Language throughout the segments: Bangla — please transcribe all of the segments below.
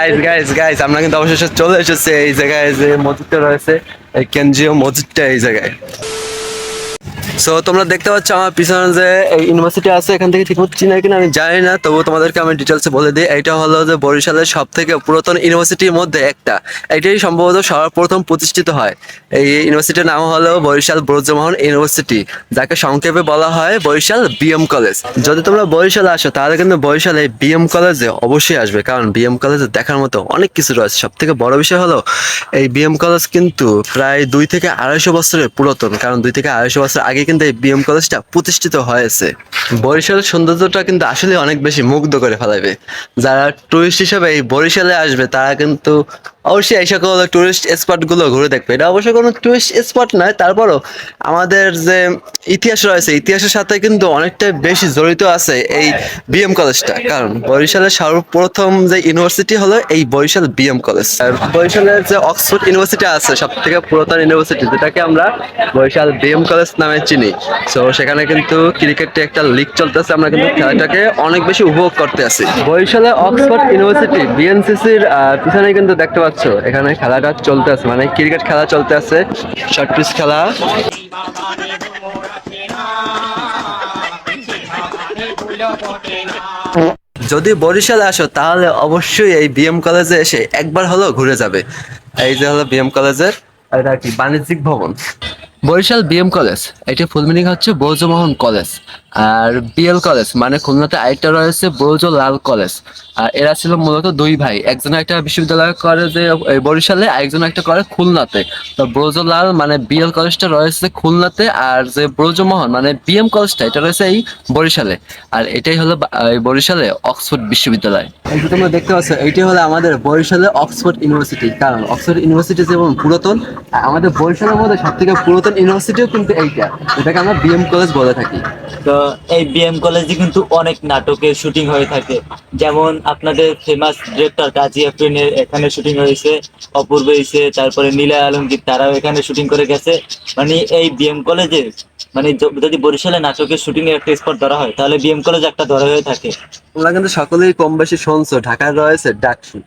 গাইস গাইস গাইস আমরা কিন্তু অবশেষে চলে এসেছি এই জায়গায় যে মসজিদটা রয়েছে কেন্দ্রীয় মসজিদটা এই জায়গায়। সো তোমরা দেখতে পাচ্ছ আমার পিছনে যে ইউনিভার্সিটি আছে, এখান থেকে ঠিক মতো চিনা কিনা আমি জানি না তবুও তোমাদেরকে আমি ডিটেলসে বলে দিই। এইটা হলো যে বরিশালের সব থেকে পুরাতন ইউনিভার্সিটির মধ্যে একটা। এটাই সম্ভবত সর্বপ্রথম প্রতিষ্ঠিত হয়। এই ইউনিভার্সিটির নাম হলো বরিশাল ব্রজমোহন ইউনিভার্সিটি, যাকে সংক্ষেপে বলা হয় বরিশাল বিএম কলেজ। যদি তোমরা বরিশালে আসো, তাহলে কিন্তু বরিশালে বিএম কলেজে অবশ্যই আসবে, কারণ বিএম কলেজে দেখার মতো অনেক কিছু রয়েছে। সব থেকে বড় বিষয় হলো, এই বিএম কলেজ কিন্তু প্রায় দুই থেকে আড়াইশো বছরের পুরাতন, কারণ দুই থেকে আড়াইশো বছর আগে কিন্তু এই বিএম কলেজটা প্রতিষ্ঠিত হয়েছে। বরিশালের সৌন্দর্যটা কিন্তু আসলে অনেক বেশি মুগ্ধ করে ফেলাবে। যারা টুরিস্ট হিসেবে এই বরিশালে আসবে, তারা কিন্তু অবশ্যই এই সকল টুরিস্ট স্পটগুলো ঘুরে দেখবে। এটা অবশ্য কোনো টুরিস্ট স্পট নয়, তারপরও আমাদের যে ইতিহাস রয়েছে, ইতিহাসের সাথে কিন্তু অনেকটা বেশি জড়িত আছে এই বিএম কলেজটা। কারণ বরিশালের সর্বপ্রথম যে ইউনিভার্সিটি হলো এই বরিশাল বিএম কলেজ। আর বরিশালের যে অক্সফোর্ড ইউনিভার্সিটি আছে সব থেকে পুরাতন ইউনিভার্সিটি, যেটাকে আমরা বরিশাল বিএম কলেজ নামে চিনি। সো সেখানে কিন্তু ক্রিকেটে একটা লিগ চলতেছে। আমরা কিন্তু খেলাটাকে অনেক বেশি উপভোগ করতে আছি বরিশালে অক্সফোর্ড ইউনিভার্সিটি, বিএনসিসির পিছনে কিন্তু দেখতে পাচ্ছ, এখানে খেলাটা চলতে আছে মানে ক্রিকেট খেলা চলতে আছে শর্ট পিচ খেলা। যদি বরিশালে আসো, তাহলে অবশ্যই এই বিএম কলেজে এসে একবার হলেও ঘুরে যাবে। এই যে হলো বিএম কলেজের এটা কি বাণিজ্যিক ভবন? বরিশাল বিএম কলেজ এটি ফুল মিনিং হচ্ছে ব্রজমোহন কলেজ আর বিএল কলেজ মানে খুলনাতে আরেকটা রয়েছে ব্রজ লাল কলেজ আর এরা ছিল মূলত দুই ভাই, একজন একটা বিশ্ববিদ্যালয় করে যে বরিশালে, আরেকজন একটা করে খুলনাতে। তো ব্রজ লাল মানে বিএল কলেজটা রয়েছে খুলনাতে, আর যে ব্রজমোহন মানে বিএম কলেজটা এটা রয়েছে এই বরিশালে। আর এটাই হলো বরিশালে অক্সফোর্ড বিশ্ববিদ্যালয়। তোমরা দেখতে পাচ্ছ, এইটি হলো আমাদের বরিশালে অক্সফোর্ড ইউনিভার্সিটি কারণ অক্সফোর্ড ইউনিভার্সিটি যেমন পুরাতন, আমাদের বরিশালের মধ্যে সব থেকে পুরাতন ইউনিভার্সিটিও কিন্তু এইটা। এটাকে আমরা বিএম কলেজ বলে থাকি। তো এই বিএম কলেজে কিন্তু অনেক নাটকের শুটিং হয়ে থাকে। যেমন আপনাদের ফেমাস ডিরেক্টর কাজী আফরিনের এখানে শুটিং হয়েছে, অপূর্ব হয়েছে, তারপরে নীলা আলমগীর তারাও এখানে শুটিং করে গেছে। মানে এই বিএম কলেজে মানে যদি বরিশালে নাটকের শুটিং এর একটা স্পট ধরা হয়, তাহলে বিএম কলেজ একটা ধরা হয়ে থাকে। তোমরা কিন্তু সকলেই কম বেশি শুনছো ঢাকায় রয়েছে ডাকসু।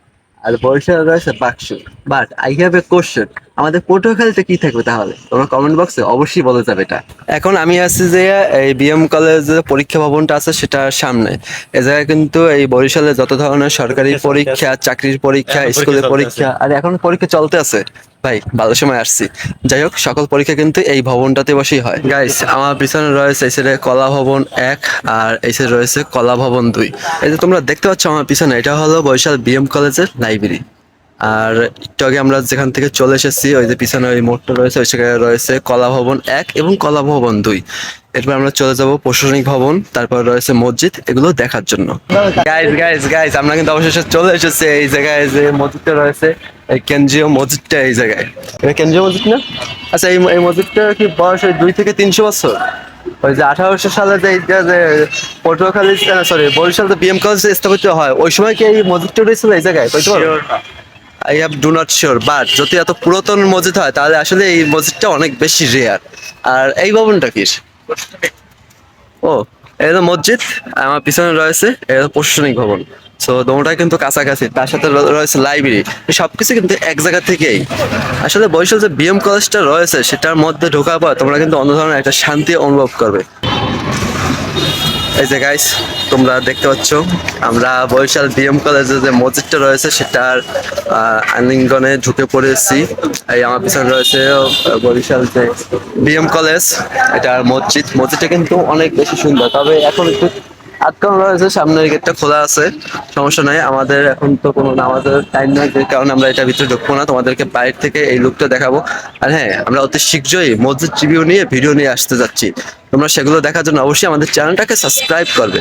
আর বরিশাল রয়েছে BAKSU but I have a question আমাদের পটুয়াখালীতে কি থাকবে তাহলে? তোমরা কমেন্ট বক্সে অবশ্যই বলে যাবে এটা। এখন আমি আছি যে এই বিএম কলেজ পরীক্ষা ভবনটা আছে সেটার সামনে। এ জায়গায় কিন্তু এই বরিশালে যত ধরনের সরকারি পরীক্ষা চাকরির পরীক্ষা স্কুলের পরীক্ষা আর এখন পরীক্ষা চলতে আছে। ভাই, ভালো সময় আসছি। যাই হোক, সকল পরীক্ষা কিন্তু এই ভবনটাতে বসেই হয়। গাইস আমার পিছনে রয়েছে এই সাইডে কলা ভবন এক আর এই সাইডে রয়েছে কলা ভবন দুই। এই যে তোমরা দেখতে পাচ্ছ আমার পিছনে, এটা হলো বৈশাল বিএম কলেজের লাইব্রেরি আর একটু আগে আমরা যেখান থেকে চলে এসেছি, ওই যে পিছনে ওই মোড়টা রয়েছে, ওই জায়গায় রয়েছে কলা ভবন এক এবং কলা ভবন দুই। এরপর আমরা চলে যাব প্রশাসনিক ভবন, তারপর রয়েছে মসজিদ, এগুলো দেখার জন্য। গাইস গাইস গাইস আমরা কিন্তু অবশেষে চলে এসেছি এই জায়গায় যে মসজিদটা রয়েছে, এই কেন্দ্রীয় মসজিদটা এই জায়গায়। এটা কেন্দ্রীয় মসজিদ না? আচ্ছা এই এই মসজিদটা কি বয়স ওই দুই থেকে তিনশো বছর? ওই যে আঠারোশো সালে যে Patuakhali sorry Barishal BM college স্থাপিত হয়, ওই সময় কি এই মসজিদটা রয়েছিল এই জায়গায়? I have do not sure but যদি এত পুরাতন মসজিদ হয়, তাহলে আসলে এই মসজিদটা অনেক বেশি রেয়ার আর এই ভবনটা কি? ও এটা মসজিদ, আমার পিছনে রয়েছে এটা প্রশাসনিক ভবন। সো দোনোটা কিন্তু কাছাকাছি, তার সাথে রয়েছে লাইব্রেরি সবকিছু কিন্তু এক জায়গা থেকেই। আসলে বরিশাল যে বিএম কলেজটা রয়েছে, সেটার মধ্যে ঢোকার পর তোমরা কিন্তু অন্য ধরনের একটা শান্তি অনুভব করবে। এই যে গাইস তোমরা দেখতে পাচ্ছ, আমরা বরিশাল বিএম কলেজে যে মসজিদটা রয়েছে, সেটার আলিঙ্গনে ঢুকে পড়েছি। এই আমার পিছনে রয়েছে বরিশাল যে বিএম কলেজ, এটার মসজিদ। মসজিদটা কিন্তু অনেক বেশি সুন্দর, তবে এখন একটু আটকানো রয়েছে, সামনের গেটটা খোলা আছে, সমস্যা নাই। আমাদের এখন তো কোনো নামাজের টাইম নেই কারণে আমরা এটা ভিতরে ঢুকবো না। তোমাদেরকে বাইরে থেকে এই লুকটা দেখাবো। আর হ্যাঁ আমরা অতি শীঘ্রই মসজিদ রিভিউ নিয়ে ভিডিও নিয়ে আসতে যাচ্ছি। তোমরা সেগুলো দেখার জন্য অবশ্যই আমাদের চ্যানেলটাকে সাবস্ক্রাইব করবে।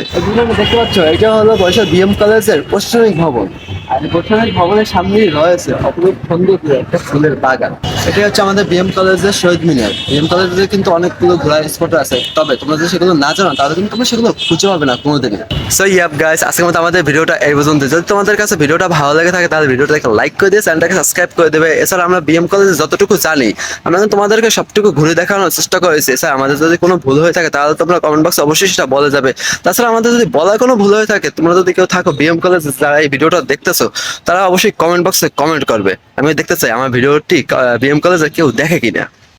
দেখতে পাচ্ছ, এটা হলো বরিশাল বিএম কলেজের প্রশাসনিক ভবন। আর প্রশাসনিক ভবনের সামনেই রয়েছে অপরূপ সুন্দর একটা ফুলের বাগান। এটা হচ্ছে আমাদের বিএম কলেজের শহীদ মিনার। বিএম কলেজে কিন্তু অনেকগুলো ঘোরার স্পট আছে। তবে তোমরা যদি সেগুলো না জানো, তাহলে কিন্তু তোমরা সেগুলো খুঁজে পাবে না কোনোদিনই। সো ইয়াপ গাইস আজকের মতো আমাদের ভিডিওটা এই পর্যন্ত যদি তোমাদের কাছে ভিডিওটা ভালো লাগে থাকে, তাহলে ভিডিওটা একটা লাইক করে দিয়ে চ্যানেলটাকে সাবস্ক্রাইব করে দেবে। এছাড়া আমরা বিএম কলেজে যতটুকু জানি, আমরা কিন্তু তোমাদেরকে সবটুকু ঘুরে দেখানোর চেষ্টা করেছি। স্যার আমাদের যদি কোনো ভুল হয়ে থাকে, তাহলে তোমরা কমেন্ট বক্সে অবশ্যই সেটা বলে যাবে। তাছাড়া আমাদের যদি বলার কোনো ভুল হয়ে থাকে, তোমরা যদি কেউ থাকো বিএম কলেজে, যারা এই ভিডিওটা দেখতেছো, তারা অবশ্যই কমেন্ট বক্সে কমেন্ট করবে। আমি দেখতে চাই আমার ভিডিওটি বিএম কলেজে কেউ দেখে কিনা।